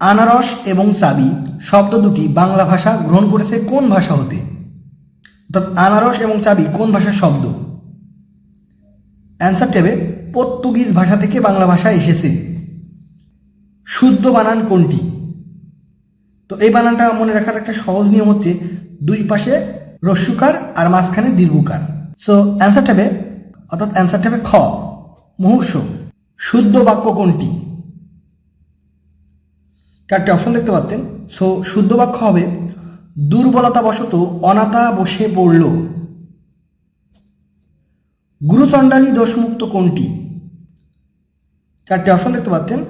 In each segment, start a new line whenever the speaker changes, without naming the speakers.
আনারস এবং চাবি শব্দ দুটি বাংলা ভাষা গ্রহণ করেছে কোন ভাষা হতে? অর্থাৎ আনারস এবং চাবি কোন ভাষার শব্দ? অ্যান্সার টেবে পর্তুগিজ ভাষা থেকে বাংলা ভাষা এসেছে। শুদ্ধ বানান কোনটি? তো এই বানানটা মনে রাখার একটা সহজ নিয়ম হচ্ছে দুই পাশে রস্যুকার আর মাঝখানে দীর্ঘকার। সো অ্যান্সার টেবে অর্থাৎ অ্যান্সার টেবে খ, মুহূর্ষ। শুদ্ধ বাক্য কোনটি? চারটি অপশন দেখতে পাচ্ছেন। সো, শুদ্ধ বাক্য হবে, দুর্বলতাবশত অনাথা বসে পড়ল। গুরুচণ্ডালী দোষমুক্ত কোনটি? চারটি অপশন দেখতে পাচ্ছেন।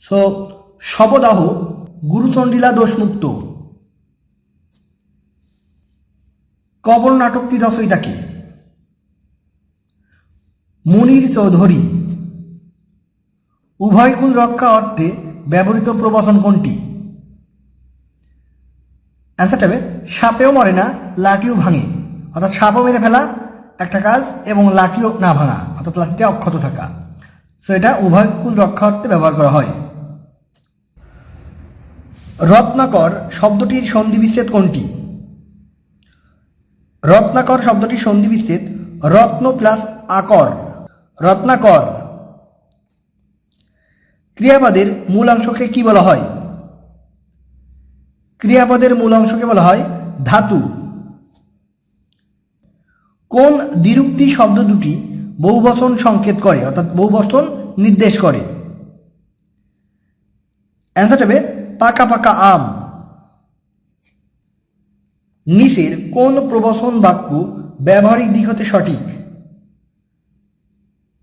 সো, শবদাহ গুরুচণ্ডিলা দোষমুক্ত। কবর নাটকটি রচয়িতা কে? মনির চৌধুরী। উভয়কুল রক্ষা অর্থে ব্যবহৃত প্রবচন কোনটি? অ্যান্সারটা হবে, সাপেও মরে না, লাঠিও ভাঙে। অর্থাৎ সাপও মেরে ফেলা, একটা কাজ, এবং লাঠিও না ভাঙা, অর্থাৎ লাঠিটা অক্ষত থাকা। সো এটা উভয়কুল অর্থে ব্যবহার করা হয়। রত্নাকর শব্দটির সন্ধিবিচ্ছেদ কোনটি? রত্নাকর শব্দটির সন্ধিবিচ্ছেদ রত্ন প্লাস আকর। রত্নাকর ক্রিয়াপদের মূল অংশকে কি বলা হয়? ক্রিয়াপদের মূল অংশকে বলা হয় ধাতু। কোন দ্বিরুক্তি শব্দ দুটি বহুবচন সংকেত করে, অর্থাৎ বহুবচন নির্দেশ করে? অ্যান্সার হবে পাকা পাকা আম। নিচের কোন প্রবচন বাক্য ব্যবহারিক দিক হতে সঠিক?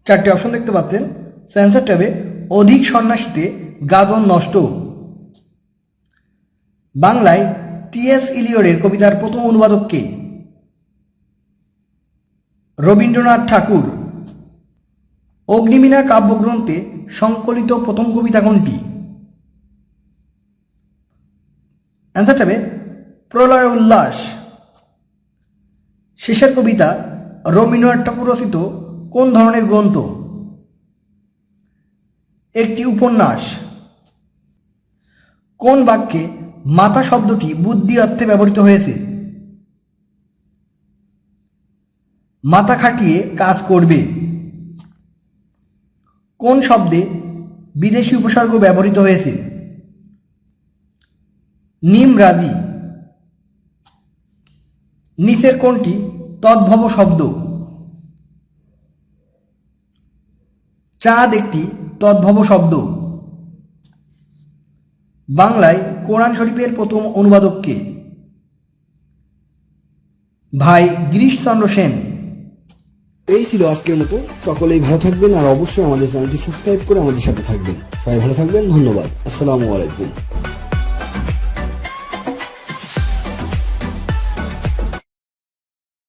চারটি অপশন দেখতে পাচ্ছেন। অ্যান্সারটা হবে অধিক সন্ন্যাসীতে গাজন নষ্ট। বাংলায় টিএস ইলিয়রের কবিতার প্রথম অনুবাদক কে? রবীন্দ্রনাথ ঠাকুর। অগ্নিমীনা কাব্যগ্রন্থে সংকলিত প্রথম কবিতা কোনটি? অ্যান্সারটা হবে প্রলয় উল্লাস শেষের কবিতা রবীন্দ্রনাথ ঠাকুর রচিত কোন ধরনের গ্রন্থ? একটি উপন্যাস। কোন বাক্যে মাথা শব্দটি বুদ্ধি অর্থে ব্যবহৃত হয়েছে? মাথা খাটিয়ে কাজ করবে। কোন শব্দে বিদেশি উপসর্গ ব্যবহৃত হয়েছে? নিম রাজি। নিচের কোনটি তদ্ভব শব্দ? চাঁদ একটি তদ্ভব শব্দ। বাংলায় কোরআন শরীফের প্রথম অনুবাদককে ভাই গিরিশচন্দ্র সেন।
এই ছিল আজকের মতো। সকলেই ভালো থাকবেন আর অবশ্যই আমাদের চ্যানেলটি সাবস্ক্রাইব করে আমাদের সাথে থাকবেন। সবাই ভালো থাকবেন। ধন্যবাদ। আসসালামু আলাইকুম।